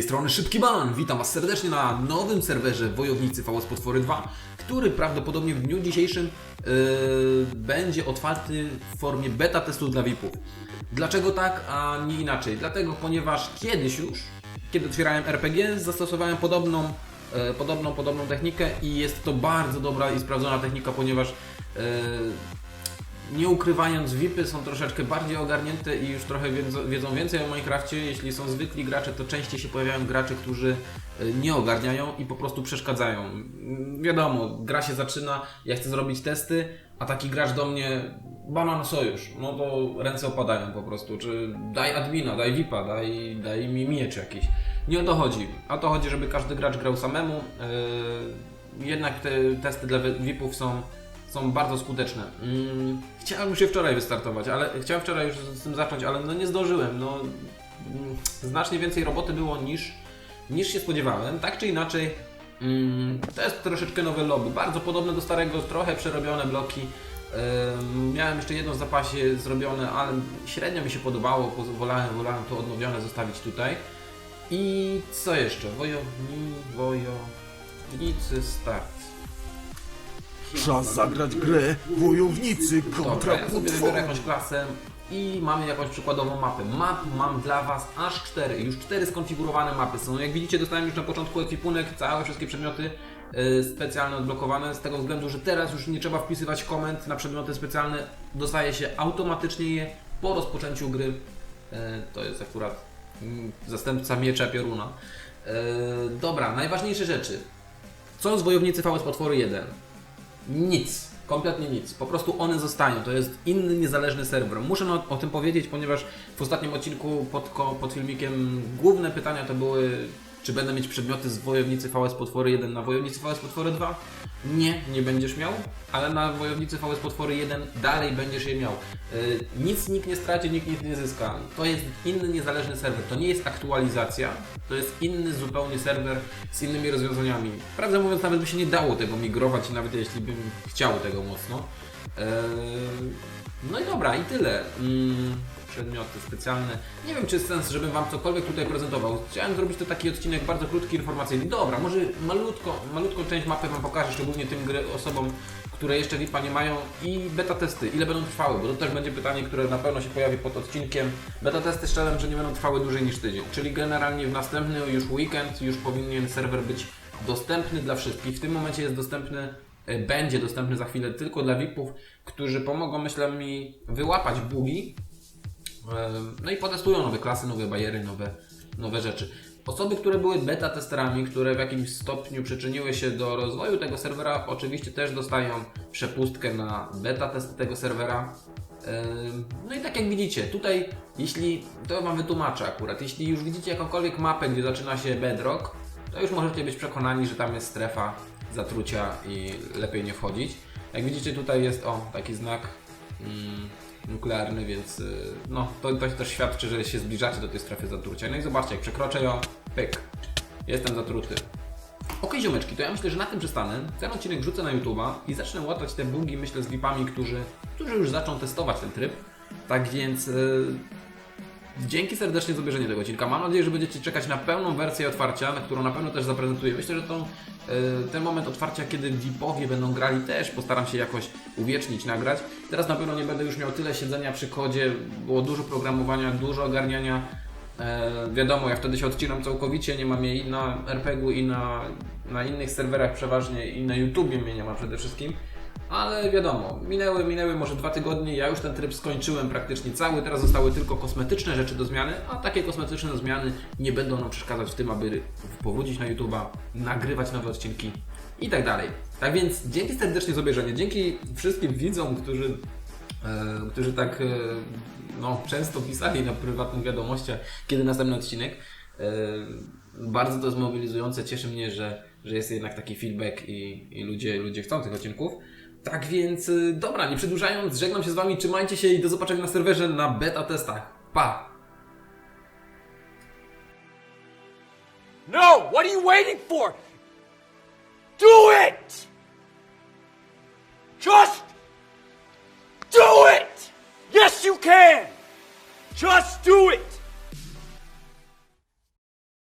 strony Szybki Banan. Witam Was serdecznie na nowym serwerze Wojownicy VS Potwory 2, który prawdopodobnie w dniu dzisiejszym yy, będzie otwarty w formie beta testu dla VIP-ów. Dlaczego tak, a nie inaczej? Dlatego, ponieważ kiedyś już, kiedy otwierałem RPG, zastosowałem podobną, e, podobną, podobną technikę i jest to bardzo dobra i sprawdzona technika, ponieważ e, nie ukrywając, VIPy są troszeczkę bardziej ogarnięte i już trochę wiedzą, więcej o Minecrafcie. Jeśli są zwykli gracze, to częściej się pojawiają gracze, którzy e, nie ogarniają i po prostu przeszkadzają. Mm, Wiadomo, gra się zaczyna, ja chcę zrobić testy, a taki gracz do mnie, banan sojusz, no to ręce opadają po prostu, czy daj admina, daj VIPa, daj, daj mi miecz jakiś. Nie o to chodzi. A to chodzi, żeby każdy gracz grał samemu. Yy, jednak te testy dla VIPów są są bardzo skuteczne. Mm, chciałem już je wczoraj wystartować, ale chciałem wczoraj już z tym zacząć, ale no nie zdążyłem. No, mm, znacznie więcej roboty było niż, niż się spodziewałem. Tak czy inaczej, mm, to jest troszeczkę nowe lobby. Bardzo podobne do starego, trochę przerobione bloki. Miałem jeszcze jedno w zapasie zrobione, ale średnio mi się podobało, wolałem, wolałem to odnowione zostawić tutaj. I co jeszcze? Wojowni, wojownicy start. Czas zagrać grę Wojownicy Dobra, kontra ja sobie wybiorę potwory. jakąś klasę i mamy jakąś przykładową mapę. Map mam dla Was aż cztery. Już cztery skonfigurowane mapy są. Jak widzicie, dostałem już na początku ekwipunek, całe wszystkie przedmioty yy, specjalne odblokowane, z tego względu, że teraz już nie trzeba wpisywać komend na przedmioty specjalne. Dostaje się automatycznie je po rozpoczęciu gry. Yy, to jest akurat mm, zastępca miecza pioruna. Yy, dobra, najważniejsze rzeczy. Co z Wojownicy VS Potwory 1? Nic. Kompletnie nic. Po prostu one zostają. To jest inny, niezależny serwer. Muszę o, o tym powiedzieć, ponieważ w ostatnim odcinku pod, pod filmikiem główne pytania to były, czy będę mieć przedmioty z Wojownicy VS Potwory 1 na Wojownicy VS Potwory 2? Nie, nie będziesz miał, ale na Wojownicy VS Potwory 1 dalej będziesz je miał. Yy, nic nikt nie straci, nikt nic nie zyska. To jest inny, niezależny serwer. To nie jest aktualizacja, to jest inny zupełnie serwer z innymi rozwiązaniami. Prawdę mówiąc, nawet by się nie dało tego migrować, nawet jeśli bym chciał tego mocno. Eee, no i dobra, i tyle. Mm, przedmioty specjalne. Nie wiem, czy jest sens, żebym Wam cokolwiek tutaj prezentował. Chciałem zrobić to taki odcinek bardzo krótki, informacyjny. Dobra, może malutko, malutką część mapy Wam pokażę, szczególnie tym osobom, które jeszcze VIPa nie mają i beta testy, ile będą trwały, bo to też będzie pytanie, które na pewno się pojawi pod odcinkiem. Beta testy szczerze, że nie będą trwały dłużej niż tydzień, czyli generalnie w następny już weekend już powinien serwer być dostępny dla wszystkich. W tym momencie jest dostępny, e, będzie dostępny za chwilę tylko dla VIPów, którzy pomogą, myślę mi, wyłapać bugi, no i potestują nowe klasy, nowe bariery, nowe, nowe rzeczy. Osoby, które były beta testerami, które w jakimś stopniu przyczyniły się do rozwoju tego serwera, oczywiście też dostają przepustkę na beta testy tego serwera. No i tak jak widzicie, tutaj jeśli, to Wam wytłumaczę akurat, jeśli już widzicie jakąkolwiek mapę, gdzie zaczyna się bedrock, to już możecie być przekonani, że tam jest strefa zatrucia i lepiej nie wchodzić. Jak widzicie tutaj jest, o, taki znak nuklearny, więc y, no, to, to też świadczy, że się zbliżacie do tej strefy zatrucia. No i zobaczcie, jak przekroczę ją, pyk, jestem zatruty. Ok, ziomeczki, to ja myślę, że na tym przestanę. Ten odcinek wrzucę na YouTube'a i zacznę łatać te bugi, myślę, z VIPami, którzy, którzy już zaczną testować ten tryb. Tak więc y, dzięki serdecznie za obejrzenie tego odcinka. Mam nadzieję, że będziecie czekać na pełną wersję otwarcia, na którą na pewno też zaprezentuję. Myślę, że tą, y, ten moment otwarcia, kiedy VIPowie będą grali też postaram się jakoś uwiecznić, nagrać. Teraz na pewno nie będę już miał tyle siedzenia przy kodzie, było dużo programowania, dużo ogarniania. E, wiadomo, ja wtedy się odcinam całkowicie, nie mam jej na RPG-u i na, na innych serwerach przeważnie i na YouTubie mnie nie ma przede wszystkim. Ale wiadomo, minęły, minęły może dwa tygodnie, ja już ten tryb skończyłem praktycznie cały, teraz zostały tylko kosmetyczne rzeczy do zmiany, a takie kosmetyczne zmiany nie będą nam przeszkadzać w tym, aby powrócić na YouTube'a, nagrywać nowe odcinki i tak dalej. Tak więc dzięki serdecznie za obejrzenie, dzięki wszystkim widzom, którzy e, którzy tak e, no, często pisali na prywatnych wiadomościach, kiedy następny odcinek. E, bardzo to jest mobilizujące. Cieszy mnie, że, że jest jednak taki feedback i, i ludzie, ludzie chcą tych odcinków. Tak więc, e, dobra, nie przedłużając, żegnam się z Wami, trzymajcie się i do zobaczenia na serwerze na beta testach. Pa! No! What are you waiting for? Do it! Just